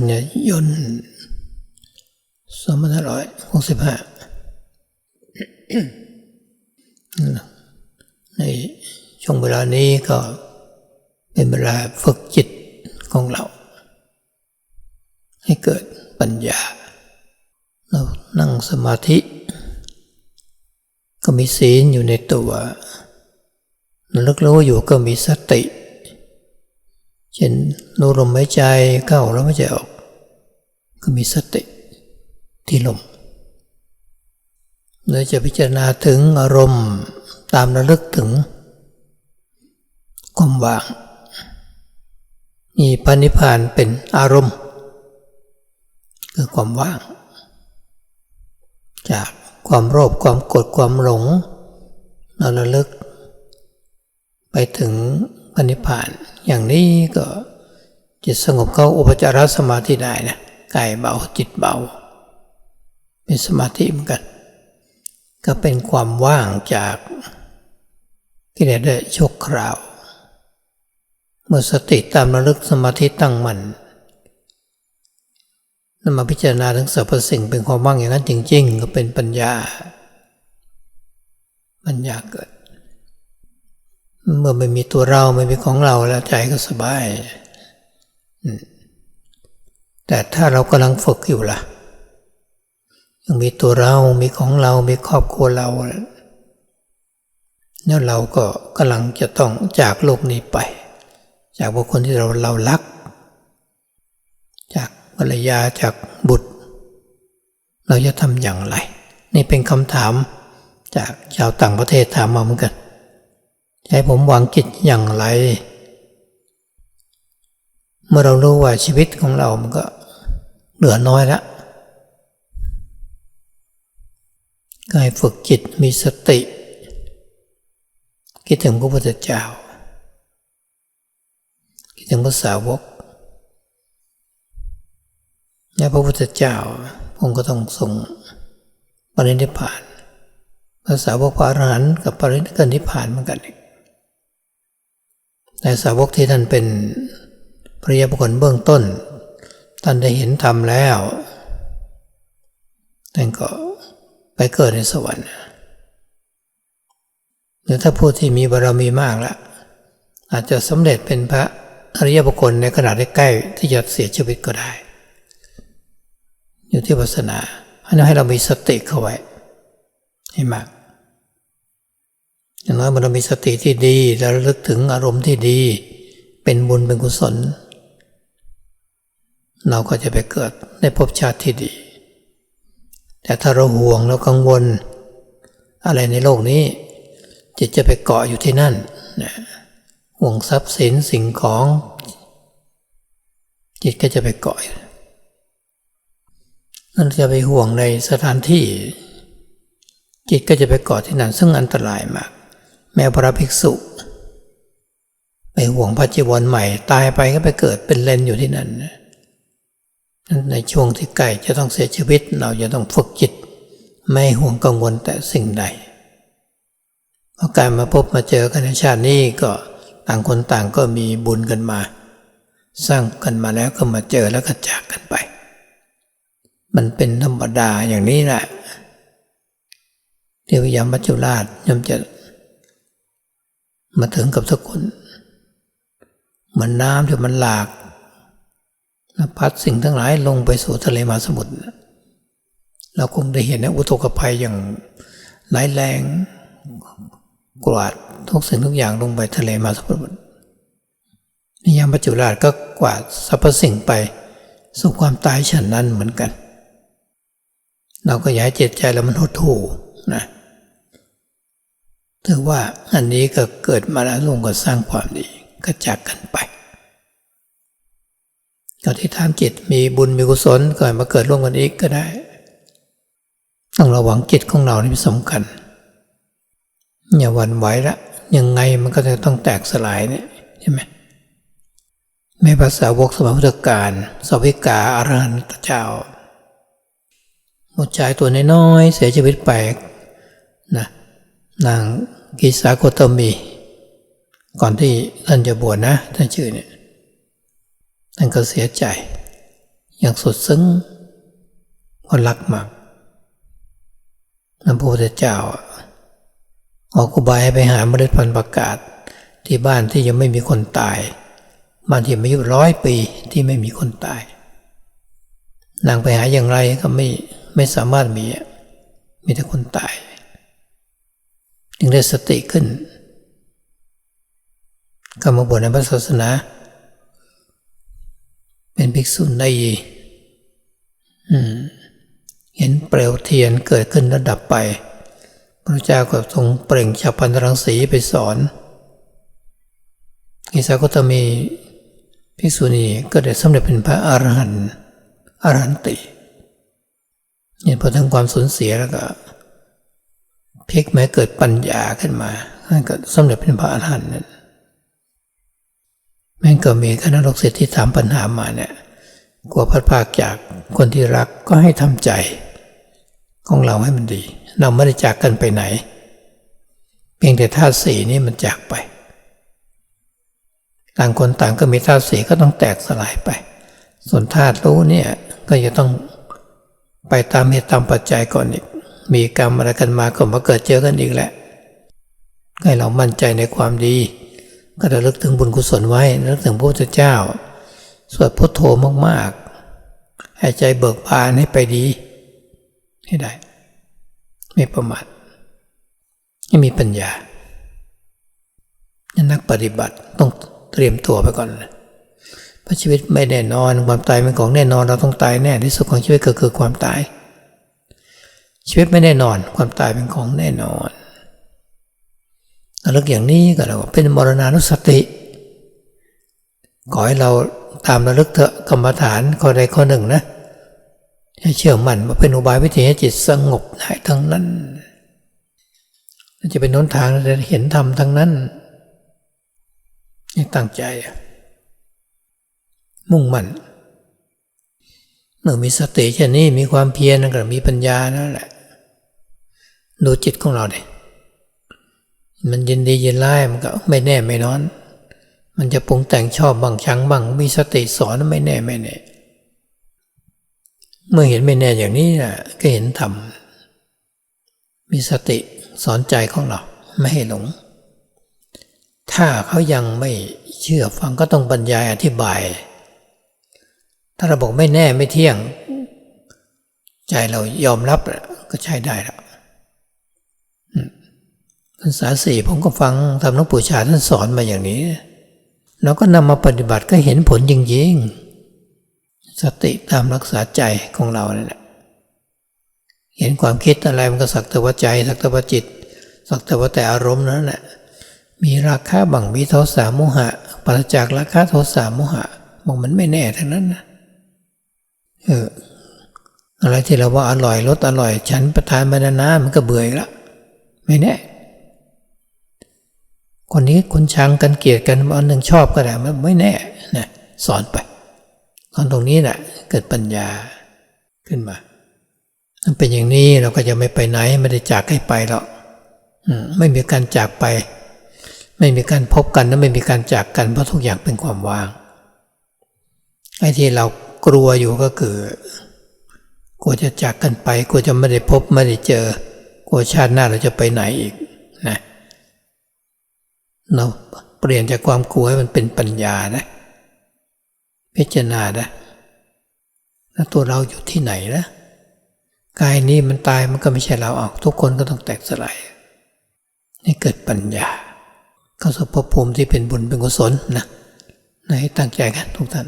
กันยายนสองพันห้าร้อยหกสิบห้าในช่วงเวลานี้ก็เป็นเวลาฝึกจิตของเรา ให้เกิดปัญญา เรานั่งสมาธิ ก็มีศีลอยู่ในตัวระลึกรู้อยู่ก็มีสติ เช่นรู้ลมหายใจเข้าแล้วไม่ใจออก ก็มีสติที่ลมเราจะพิจารณาถึงอารมณ์ตามระลึกถึงความว่างมีปณิพานเป็นอารมณ์ คือความว่าง จากความโลภความโกรธความหลงเราระลึก ไปถึงปณิพาน อย่างนี้ก็จิตสงบเข้าอุปจารสมาธิได้นะ กายเบาจิตเบา เป็นสมาธิเหมือนกัน ก็เป็นความว่างจากกิเลสได้ชั่วคราว เมื่อสติตามระลึกสมาธิตั้งมัน่นนำมาพิจารณาถึงสรรพสิ่งเป็นความว่างอย่างนั้นจริง ๆ ก็เป็นปัญญา ปัญญาเกิด เมื่อไม่มีตัวเราไม่มีของเราแล้วใจก็สบาย แต่ถ้าเรากำลังฝึกอยู่ล่ะ ยังมีตัวเรา มีของเรา มีครอบครัวเราแล้วเราก็กำลังจะต้องจากโลกนี้ไป จากบุคคลที่เราเรารัก จากภรรยาจากบุตร เราจะทำอย่างไร นี่เป็นคำถามจากชาวต่างประเทศถามมาเหมือนกันให้ผมวางจิตอย่างไร เมื่อเรารู้ว่าชีวิตของเรามันก็ เหลือน้อยแล้วก็ให้ฝึกจิตมีสติ คิดถึงพระพุทธเจ้า คิดถึงพระสาวกและพระพุทธเจ้าผมก็ต้องส่งปรินิพพานภาษาวกพระอรหันต์กับปรินิพพานเหมือนกันแต่สาวกที่ท่านเป็นพระยาบุคคลเบื้องต้น ท่านได้เห็นธรรมแล้วท่านก็ไปเกิดในสวรรค์หรือถ้าผู้ที่มีบารมีมากแล้วอาจจะสำเร็จเป็นพระอริยบุคคลในขณะใกล้ที่จะเสียชีวิตก็ได้ อยู่ที่วาสนาให้เรามีสติเข้าไว้ ให้มากอย่างน้อยเรามีสติที่ดีแล้วลึกถึงอารมณ์ที่ดี เป็นบุญเป็นกุศล เราก็จะไปเกิดในภพชาติที่ดี แต่ถ้าเราห่วงเรากังวล อะไรในโลกนี้ จิตจะไปเกาะอยู่ที่นั่นนะห่วงทรัพย์สินสิ่งของ จิตก็จะไปเกาะนั่นจะไปห่วงในสถานที่ จิตก็จะไปเกาะที่นั่นซึ่งอันตรายมาก แม้พระภิกษุไปห่วงพระจีวรใหม่ตายไปก็ไปเกิดเป็นเลนอยู่ที่นั่น ในช่วงที่ใกล้จะต้องเสียชีวิต เราจะต้องฝึกจิต ไม่ห่วงกังวลแต่สิ่งใดเพราะการมาพบมาเจอกันในชาตินี้ก็ต่างคนต่างก็มีบุญกันมา สร้างกันมาแล้วก็มาเจอแล้วก็จากกันไป มันเป็นธรรมดาอย่างนี้แหละเทวยามัจจุราชย่อมจะ มาถึงกับทุกคนเหมือนน้ำที่มันหลาก พัดสิ่งทั้งหลายลงไปสู่ทะเลมหาสมุทรเราคงได้เห็นนะอุทกภัยอย่างร้ายแรงกวาดทุกสิ่งทุกอย่างลงไปทะเลมหาสมุทรนิยามปัจจุราชก็กวาดสรรพสิ่งไปสู่ความตายฉันนั้นเหมือนกัน เราก็ย้ายเจตใจแล้วมันหดหู่นะถือว่าอันนี้ก็เกิดมาแล้วลงก็สร้างความดีก็จากกันไป ก็ที่ทานจิตมีบุญมีกุศลก่อนมาเกิดร่วมกันอีกก็ได้ ต้องระวังจิตของเราที่สำคัญอย่าหวั่นไหวละยังไงมันก็จะต้องแตกสลายเนี่ยใช่ไหมแม่ภาษาวกสมัยพุทธกาลสวิกาอารหันตเจ้าหมดใจตัวน้อยๆเสียชีวิตไปนะนางกิสาโคตมี ก่อนที่ท่านจะบวชนะท่านชื่อเนี่ย ท่านก็เสียใจ อย่างสุดซึ้งคนรักมากนพระพุทธเจ้าอะออกอุบายให้ไปหาเมล็ดพันธุ์ประกาศที่บ้านที่ยังไม่มีคนตายบ้านที่อายุร้อยปีที่ไม่มีคนตายนางไปหาอย่างไรก็ไม่ไม่สามารถมีอะมีแต่คนตาย จึงได้สติขึ้นก็มาบวชในพระศาสนา เป็นภิกษุในอืมเห็นเปลวเทียนเกิดขึ้นแล้วดับไป พระเจ้าก็ทรงเปล่งฉับพันรังสีไปสอนอิสาก็จะมีภิกษุณีก็ได้สำเร็จเป็นพระอรหันต์อรหันติเนี่ยพอถึงความสูญเสียแล้วก็พลิกแม้เกิดปัญญาขึ้นมาท่านก็สำเร็จเป็นพระอรหันต์นั่น แม่งก็มีคณะลูกศิษย์ที่ถามปัญหามาเนี่ยกลัวพัดพรากจากคนที่รักก็ให้ทำใจ ของเราให้มันดี เราไม่ได้จากกันไปไหน เพียงแต่ธาตุสี่นี้มันจากไป ต่างคนต่างก็มีธาตุสี่ก็ต้องแตกสลายไป ส่วนธาตุรู้เนี่ยก็จะต้องไปตามเหตุตามปัจจัยก่อนอีก มีกรรมอะไรกันมาก็มาเกิดเจอกันอีกแหละให้เรามั่นใจในความดี ก็ระลึกถึงบุญกุศลไว้ระลึกถึงพระพุทธเจ้า สวดพุทโธมากๆให้ใจเบิกบานให้ไปดีให้ได้ ไม่ประมาทให้มีปัญญานักปฏิบัติต้องเตรียมตัวไปก่อนเพราะชีวิตไม่แน่นอนความตายเป็นของแน่นอนเราต้องตายแน่ที่สุดของชีวิตก็คือความตาย ชีวิตไม่แน่นอน ความตายเป็นของแน่นอน ระลึกอย่างนี้ก็เราเป็นมรณานุสติ ขอให้เราตามระลึกเถอะกรรมฐานข้อใดข้อหนึ่งนะให้เชื่อมั่นว่าเป็นอุบายวิธีให้จิตสงบได้ทั้งนั้นจะเป็นน้นทางจะเห็นธรรมทั้งนั้นให้ตั้งใจ มุ่งมั่นเมื่อมีสติเช่นนี้มีความเพียรนั่นก็มีปัญญานั่นแหละ ดูจิตของเราเนี่ย มันยินดียินร้ายมันก็ไม่แน่ไม่นอน มันจะปรุงแต่งชอบบางชังบางมีสติสอนไม่แน่ไม่แน่เมื่อเห็นไม่แน่อย่างนี้นะก็เห็นธรรมมีสติสอนใจของเราไม่ให้หลง ถ้าเขายังไม่เชื่อฟังก็ต้องบรรยายอธิบาย ถ้าเราบอกไม่แน่ไม่เที่ยง ใจเรายอมรับก็ใช้ได้แล้ว ภาษาสี่ผมก็ฟังทำหลวงปู่ชาท่านสอนมาอย่างนี้ เราก็นำมาปฏิบัติก็เห็นผลจริงๆ สติตามรักษาใจของเราเนี่ยแหละเห็นความคิดอะไรมันก็สักแต่ว่าใจ สักแต่ว่าจิต สักแต่ว่าแต่อารมณ์นั่นแหละมีราคาบังมีโทสะโมหะปราจากราคาโทสะโมหะบอกมันไม่แน่ทั้งนั้นนะเอออะไรที่เราว่าอร่อยรสอร่อย ฉันประทานมานานๆมันก็เบื่อละไม่แน่ คนนี้คนชังกันเกลียดกันอันหนึ่งชอบก็ได้มันไม่แน่นะสอนไปตอนตรงนี้นะ่ะเกิดปัญญาขึ้นมามันเป็นอย่างนี้เราก็จะไม่ไปไหนไม่ได้จากให้ไปหรอกไม่มีการจากไป ไม่มีการพบกันและไม่มีการจากกันเพราะทุกอย่างเป็นความว่างไอ้ที่เรากลัวอยู่ก็คือกลัวจะจากกันไปกลัวจะไม่ได้พบไม่ได้เจอกลัวชาติหน้าเราจะไปไหนอีก เราเปลี่ยนจากความกลัวให้มันเป็นปัญญานะพิจารณานะแล้วตัวเราอยู่ที่ไหนนะกายนี้มันตายมันก็ไม่ใช่เราออก ทุกคนก็ต้องแตกสลายนี่เกิดปัญญาเข้าสู่ภพภูมิที่เป็นบุญเป็นกุศลนะให้ตั้งใจกันทุกท่าน